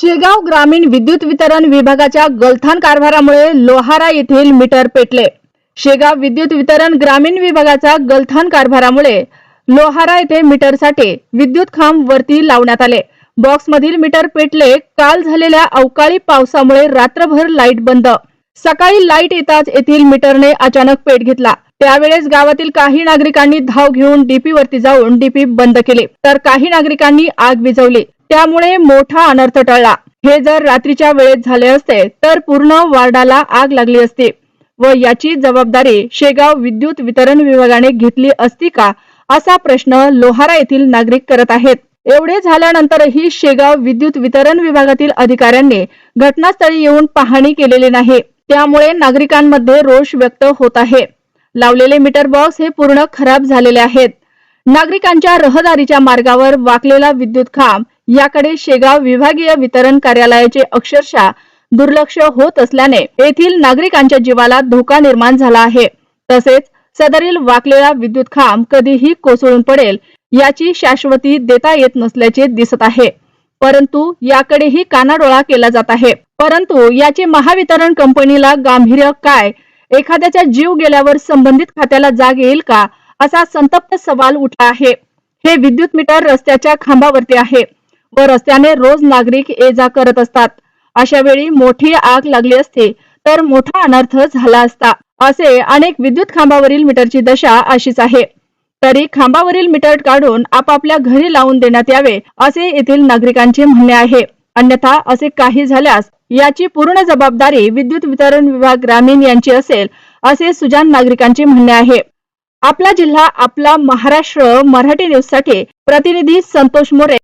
शेगाव ग्रामीण विद्युत वितरण विभागाच्या गलथान कारभारामुळे लोहारा येथील मीटर पेटले. शेगाव विद्युत वितरण ग्रामीण विभागाचा गलथान कारभारामुळे लोहारा येथे मीटरसाठी विद्युत खांब वरती लावण्यात आले. बॉक्समधील मीटर पेटले काल झालेल्या अवकाळी पावसामुळे रात्रभर लाइट बंद. सकाळी लाइट येताच येथील मीटरने अचानक पेट घेतला. त्यावेळेस गावातील काही नागरिकांनी धाव घेऊन डीपी वरती जाऊन डीपी बंद केले. तर काही नागरिकांनी आग विझवली. त्यामुळे मोठा अनर्थ टळला. हे जर रात्रीच्या वेळेत झाले असते तर पूर्ण वार्डाला आग लागली असती. व याची जबाबदारी शेगाव विद्युत वितरण विभागाने घेतली असती का असा प्रश्न लोहारा येथील नागरिक करत आहेत. एवढे झाल्यानंतरही शेगाव विद्युत वितरण विभागातील अधिकाऱ्यांनी घटनास्थळी येऊन पाहणी केलेली नाही. त्यामुळे नागरिकांमध्ये रोष व्यक्त होत आहे. लावलेले मीटर बॉक्स हे पूर्ण खराब झालेले आहेत. नागरिकांच्या रहदारीच्या मार्गावर वाकलेला विद्युत खांब याकडे शेगाव विभागीय वितरण कार्यालयाचे अक्षरशः दुर्लक्ष होत असल्याने येथील नागरिकांच्या जीवाला धोका निर्माण झाला आहे. तसेच सदरील वाकलेला विद्युत खांब कधीही कोसळून पडेल याची शाश्वती देता येत नसल्याचे दिसत आहे. परंतु याकडेही कानाडोळा केला जात आहे. परंतु याचे महावितरण कंपनीला गांभीर्य काय? एखाद्याचा जीव गेल्यावर संबंधित खात्याला जाग येईल का? असा संतप्त सवाल उठला आहे. हे विद्युत मीटर रस्त्याच्या खांबावरती आहे. व रस्त्याने रोज नागरिक ये जा करत असतात. अशा वेळी मोठी आग लागली असते तर मोठा अनर्थ झाला असता. असे अनेक विद्युत खांबावरील मीटरची दशा अशीच आहे. तरी खांबावरील मीटर काढून आपापल्या घरी लावून देण्यात यावे असे येथील नागरिकांचे म्हणणे आहे. अन्यथा असे काही झाल्यास याची पूर्ण जबाबदारी विद्युत वितरण विभाग ग्रामीण यांची असेल असे सुजान नागरिकांचे म्हणणे आहे. आपला जिल्हा आपला महाराष्ट्र मराठी न्यूजसाठी प्रतिनिधी संतोष मोरे.